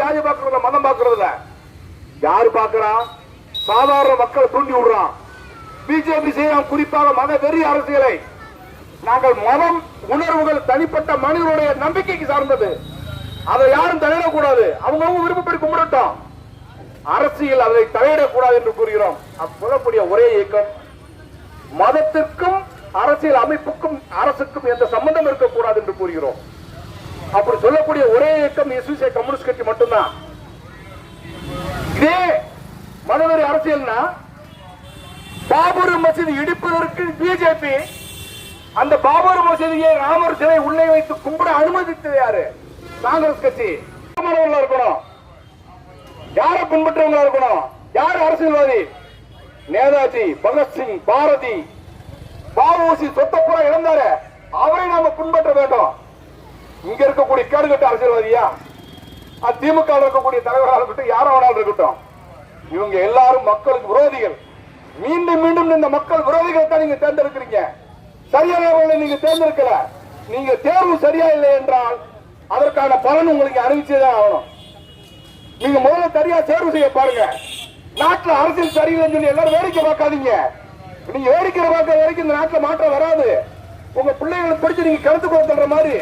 ஜாதி பார்க்கறதுல மதம் பாக்குறதுல யாரு பாக்குறா சாதாரண மக்களை தூண்டி விடுறான் பிஜேபி செய்யலாம் குறிப்பாக மத வெறி அரசியலை. நாங்கள் மதம் உணர்வுகள் தனிப்பட்ட மனிதனுடைய நம்பிக்கைக்கு சார்ந்தது. அதை யாரும் தலையிடக்கூடாது. அவங்கவுங்க விருப்பப்படி கும்பிடட்டும். அரசியல் அதை தலையிடக்கூடாது என்று கூறுகிறோம். அப்ப சொல்லக்கூடிய ஒரே இயக்கம் மதத்திற்கும் அரசியல் அமைப்புக்கும் அரசுக்கும் எந்த சம்பந்தம் இருக்கக்கூடாது என்று கூறுகிறோம். அப்படி சொல்லக்கூடிய ஒரே இயக்கம் எஸ்விசே கம்யூனிஸ்ட் கட்சி மட்டும்தான். இதே மதவெறி அரசியல்னா பாபர் மசீதி இடிப்பதற்கு பிஜேபி அந்த பாபர் மசீதியை ராமர் சிலை உள்ளே வைத்து கும்பிட அனுமதித்தது யாரு? காங்கிரஸ் கட்சி. இருக்கணும். யாரை பின்பற்றவங்களா இருக்கணும்? யார் அரசியல்வாதி? நேதாஜி பகத்சிங் பாரதி. பாபுசி சொத்தப்புற இழந்தாரு அவரை நாம பின்பற்ற இருக்கக்கூடிய கேடுகட்ட அரசியல்வாதியா? அது திமுக இருக்கக்கூடிய தலைவராக இருக்கட்டும் யாரோ வேணாலும் இருக்கட்டும். இவங்க எல்லாரும் மக்களுக்கு விரோதிகள். மீண்டும் மீண்டும் இந்த மக்கள் விரோதிகளை தான் நீங்க தேர்ந்தெடுக்கிறீங்க. சரியான நீங்க தேர்ந்தெடுக்கல. நீங்க தேர்வு சரியா இல்லை என்றால் அதற்கான பலன் உங்களுக்கு அறிவிச்சேதான் ஆகணும். நீங்க முதல்ல சரியா தேர்வு செய்ய பாருங்க. நாட்டுல அரசியல் சரியில்லைன்னு சொல்லி எல்லாரும் வேடிக்கை பார்க்காதீங்க. நீங்க வேடிக்கை பார்க்க வரைக்கும் இந்த நாட்டுல மாற்றம் வராது. உங்க பிள்ளைகளை பிடிச்சு நீங்க கருத்து கொடுத்துற மாதிரி